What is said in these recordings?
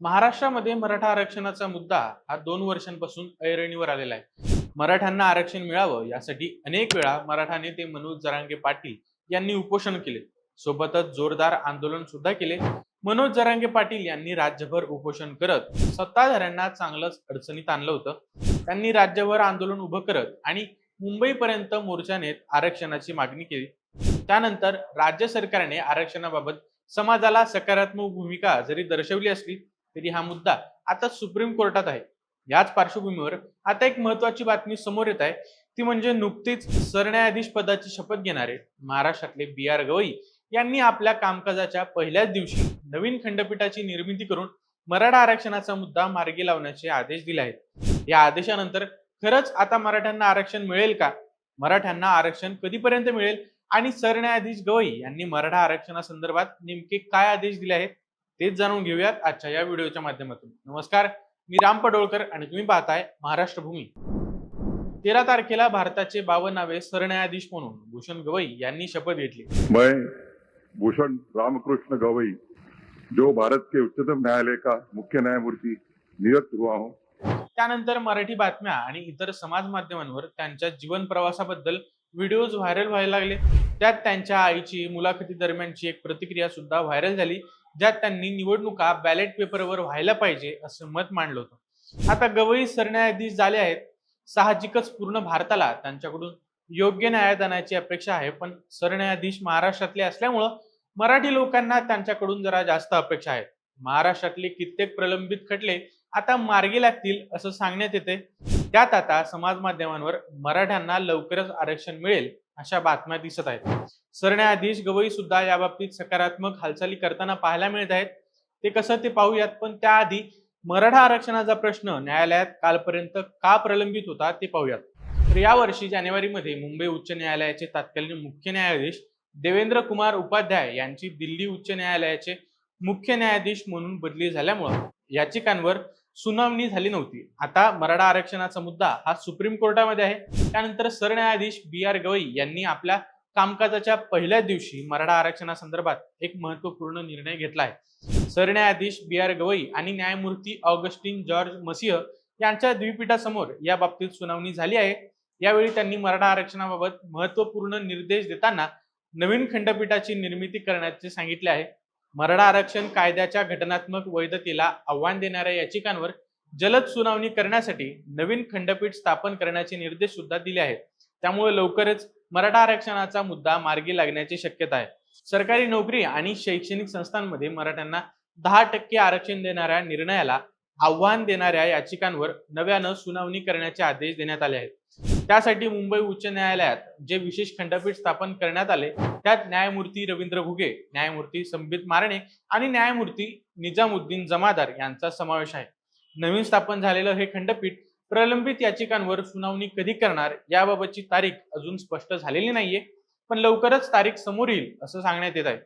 महाराष्ट्रामध्ये मराठा आरक्षणाचा मुद्दा हा दोन वर्षांपासून ऐरणीवर आलेला आहे. मराठ्यांना आरक्षण मिळावं यासाठी अनेक वेळा मराठा नेते मनोज जरांगे पाटील यांनी उपोषण केले. सोबतच जोरदार आंदोलन सुद्धा केले. मनोज जरांगे पाटील यांनी राज्यभर उपोषण करत सत्ताधाऱ्यांना चांगलंच अडचणीत आणलं होतं. त्यांनी राज्यभर आंदोलन उभं करत आणि मुंबईपर्यंत मोर्चा नेत आरक्षणाची मागणी केली. त्यानंतर राज्य सरकारने आरक्षणाबाबत समाजाला सकारात्मक भूमिका जरी दर्शवली असली तरी हा मुद्दा आता सुप्रीम कोर्टात आहे. याच पार्श्वभूमीवर आता एक महत्वाची बातमी समोर येत आहे. ती म्हणजे नुकतीच सरन्यायाधीश पदाची शपथ घेणारे महाराष्ट्रातले बी आर गवई यांनी आपल्या कामकाजाच्या पहिल्याच दिवशी नवीन खंडपीठाची निर्मिती करून मराठा आरक्षणाचा मुद्दा मार्गी लावण्याचे आदेश दिले आहेत. या आदेशानंतर खरंच आता मराठ्यांना आरक्षण मिळेल का? मराठ्यांना आरक्षण कधीपर्यंत मिळेल? आणि सरन्यायाधीश गवई यांनी मराठा आरक्षणासंदर्भात नेमके काय आदेश दिले आहेत? तेच जाणून घेऊयात आजच्या या व्हिडिओच्या माध्यमातून. नमस्कार मी राम पडोळकर आणि तुम्ही पाहताय महाराष्ट्र भूमी. तेरा तारखेला भारताचे बावन्नावे सरन्यायाधीश म्हणून भूषण गवई यांनी शपथ घेतली. मैं भूषण रामकृष्ण गवई जो भारत के उच्चतम न्यायालय का मुख्य न्यायमूर्ति नियुक्त हुआ हूँ। त्यानंतर मराठी बातम्या आणि इतर समाज माध्यमांवर त्यांच्या जीवन प्रवासाबद्दल व्हिडिओज व्हायरल व्हायला लागले. त्यात त्यांच्या आईची मुलाखती दरम्यानची एक प्रतिक्रिया सुद्धा व्हायरल झाली. ज्यात त्यांनी निवडणुका बॅलेट पेपरवर व्हायला पाहिजे असं मत मांडलं होतं. आता गवई सरन्यायाधीश झाले आहेत. साहजिकच पूर्ण भारताला त्यांच्याकडून योग्य न्यायदानाची अपेक्षा आहे. पण सरन्यायाधीश महाराष्ट्रातले असल्यामुळं मराठी लोकांना त्यांच्याकडून जरा जास्त अपेक्षा आहेत. महाराष्ट्रातले कित्येक प्रलंबित खटले आता मार्गी लागतील असं सांगण्यात येते. त्यात आता समाज माध्यमांवर मराठ्यांना लवकरच आरक्षण मिळेल. अशा बातम्या दिसत आहेत. सरन्यायाधीश गवई सुद्धा याबाबतीत सकारात्मक हालचाली करताना पाहायला मिळत आहेत. ते कसं ते पाहूयात पण त्याआधी मराठा आरक्षणाचा प्रश्न न्यायालयात कालपर्यंत का प्रलंबित होता ते पाहूयात. तर यावर्षी जानेवारीमध्ये मुंबई उच्च न्यायालयाचे तत्कालीन मुख्य न्यायाधीश देवेंद्र कुमार उपाध्याय यांची दिल्ली उच्च न्यायालयाचे मुख्य न्यायाधीश म्हणून बदली झाल्यामुळं याचिकांवर सुनावणी झाली नव्हती. आता मराठा आरक्षणाचा मुद्दा हा सुप्रीम कोर्टामध्ये आहे. त्यानंतर सरन्यायाधीश बी आर गवई यांनी आपल्या कामकाजाच्या पहिल्याच दिवशी मराठा आरक्षणासंदर्भात एक महत्त्वपूर्ण निर्णय घेतला आहे सरन्यायाधीश बी आर गवई आणि न्यायमूर्ती ऑगस्टिन जॉर्ज मसिह यांच्या द्विपीठासमोर या बाबतीत सुनावणी झाली आहे. यावेळी त्यांनी मराठा आरक्षणाबाबत महत्त्वपूर्ण निर्देश देताना नवीन खंडपीठाची निर्मिती करण्याचे सांगितले आहे. मराठा आरक्षण कायद्याच्या घटनात्मक वैधतेला आव्हान देणाऱ्या याचिकांवर जलद सुनावणी करण्यासाठी नवीन खंडपीठ स्थापन करण्याचे निर्देश सुद्धा दिले आहेत. त्यामुळे लवकरच मराठा आरक्षणाचा मुद्दा मार्गी लागण्याची शक्यता आहे. सरकारी नोकरी आणि शैक्षणिक संस्थांमध्ये मराठ्यांना दहा टक्के आरक्षण देणाऱ्या निर्णयाला आव्हान देणाऱ्या याचिकांवर नव्यानं सुनावणी करण्याचे आदेश देण्यात आले आहेत. त्यासाठी मुंबई उच्च न्यायालयात जे विशेष खंडपीठ स्थापन करण्यात आले त्यात न्यायमूर्ती रवींद्र घुगे न्यायमूर्ती संबित मारणे आणि न्यायमूर्ती निजामुद्दीन जमादार यांचा समावेश आहे. नवीन स्थापन झालेलं हे खंडपीठ प्रलंबित याचिकांवर सुनावणी कधी करणार याबाबतची तारीख अजून स्पष्ट झालेली नाहीये पण लवकरच तारीख समोर येईल असं सांगण्यात येत आहे.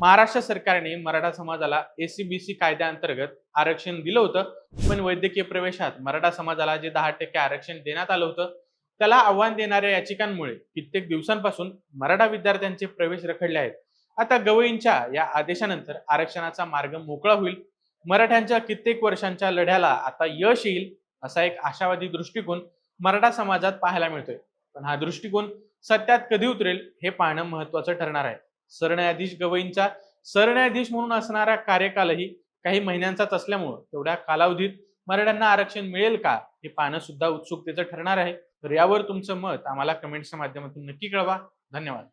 महाराष्ट्र सरकारने मराठा समाजाला एसीबीसी कायद्याअंतर्गत आरक्षण दिलं होतं पण वैद्यकीय प्रवेशात मराठा समाजाला जे दहा टक्के आरक्षण देण्यात आलं होतं त्याला आव्हान देणाऱ्या याचिकांमुळे कित्येक दिवसांपासून मराठा विद्यार्थ्यांचे प्रवेश रखडले आहेत. आता गवईंच्या या आदेशानंतर आरक्षणाचा मार्ग मोकळा होईल. मराठ्यांच्या कित्येक वर्षांच्या लढ्याला आता यश येईल असा एक आशावादी दृष्टिकोन मराठा समाजात पाहायला मिळतोय. पण हा दृष्टिकोन सत्यात कधी उतरेल हे पाहणं महत्वाचं ठरणार आहे. सरन्यायाधीश गवईंचा सरन्यायाधीश म्हणून असणारा कार्यकालही काही महिन्यांचाच असल्यामुळं तेवढ्या कालावधीत मराठ्यांना आरक्षण मिळेल का हे पाहणं सुद्धा उत्सुकतेचं ठरणार आहे. तर यावर तुमचं मत आम्हाला कमेंट्सच्या माध्यमातून नक्की कळवा. धन्यवाद.